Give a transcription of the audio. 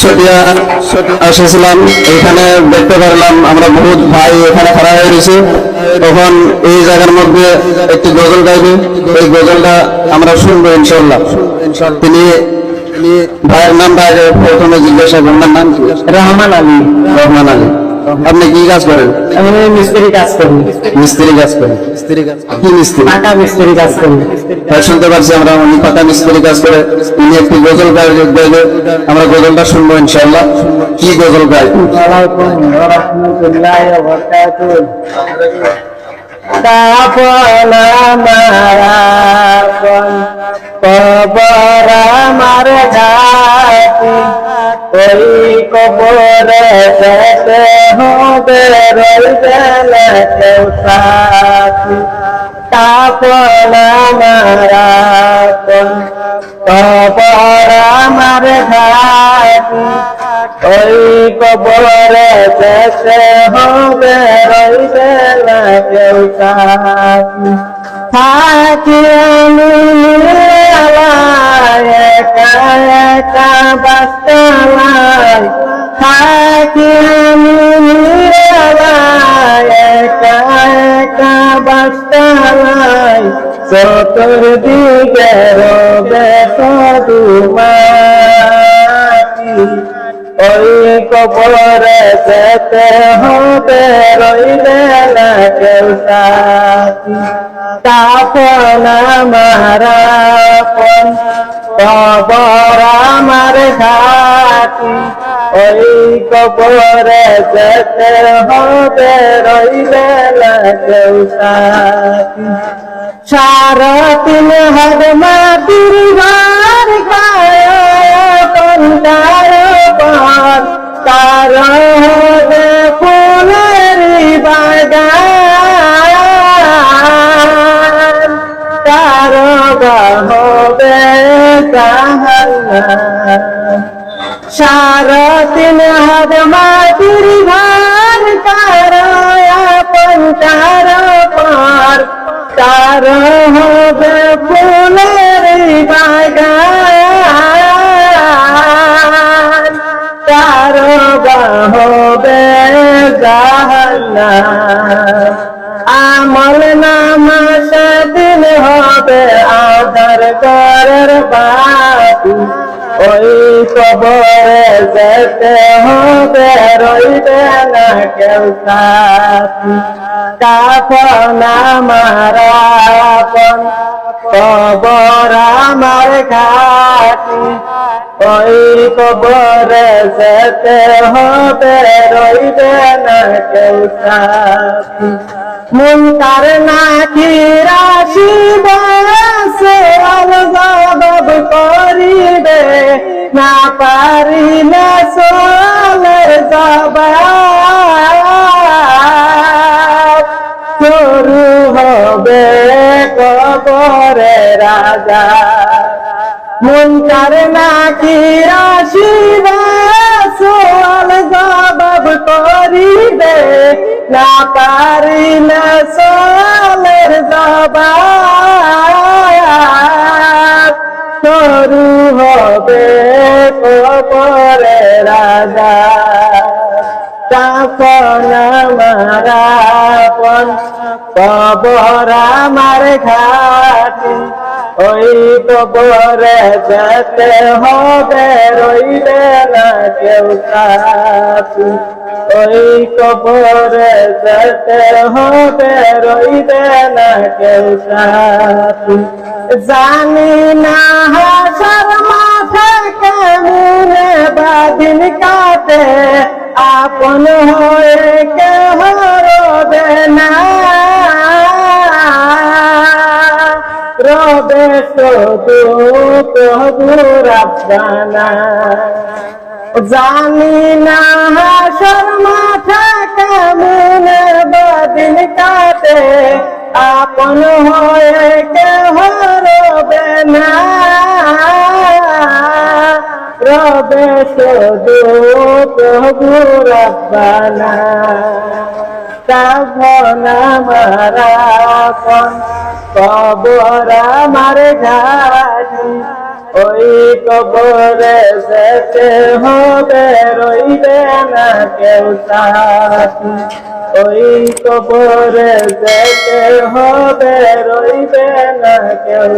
সটিয়া এসেছিলাম এখানে দেখতে পারলাম আমরা বহুত ভাই এখানে খাড়া হয়ে গেছি তখন এই জায়গার মধ্যে একটি গজল গাইবে। এই গজলটা আমরা শুনব ইনশাল্লাহ তিনি ভাইয়ের নাম আগে প্রথমে জিজ্ঞাসা করবেন নাম রহমান আলী। রহমান আলী। আপনি কি কাজ করেন? আমি মিস্ত্রি কাজ করি। মিস্ত্রি কাজ করেন। মিস্ত্রি কাজ কি মিস্ত্রি? মিস্ত্রি কাজ করি। শুনতে পারছি আমরা উনি পাকা মিস্ত্রি কাজ করে। উনি একটি গজল গাইবে আমরা গজলটা শুনব ইনশাল্লাহ কি গজল গাইবে কবর আমার ঘাটি ওই কবরে যেতে হবে দাফনা মারাপন কবর আমার ঘাটি ওই কবরে যেতে হবে রইবে না কেউ সাথী থাকি আমি নিরালায় একা বাস্তালায় চতুর্দিকে রবে সদুমাটি ওই কবরে যেতে হবে রইলে না কেউ কাপন মারাপন কবর আমার ঘাটি যেতে হবে রইলে না কেউ সাথী। সারা তিন হাত মাটির ঘর কায়ন তার পর। তার হবে ফুলের বাগান। তার হবে জাহান্নাম। সারা তিন হাত মাটির ঘর তার আপন পর। তার হবে ফুলের বাগান। তার হবে জাহান্নাম। আমল নামা সেদিন হবে আধার করার বাতি। ওই কবরে যেতে হবে রইবে না কেউ আপন কবর আমার ঘাটি ওই কবরে যেতে হবে রইবে না কেউ সাথী মুনকার নাকি রাশি বসে জবাব করিবে, না পারিলে সোলের জবাব শুরু হবে কবরে রাজা। মুনকার নাকি সোয়াল জবাব করিবে, না পারিলে সোলের জবাব হবে রাজা মারাপন কবর আমার ঘাটি ওই কবরে যেতে হবে রইবে না কেউ সাথী ওই কবরে যেতে হবে রইবে না কেউ জানি না হাসার মাথা কেমনে বাদিন কাটে, আপন হয়ে কেহ রবে না। রবে শুধু প্রভু রাব্বানা জানি না হাসর মাথা কেমন বদিন কাটে, আপন হয়ে রবে শুধু প্রভু রব্বানা তখন মারা কবর আমার ঘাটি ওই কবরে যেতে হবে রইবে না কেউ সাথী ওই কবরে যেতে হবে রইবে না কেউ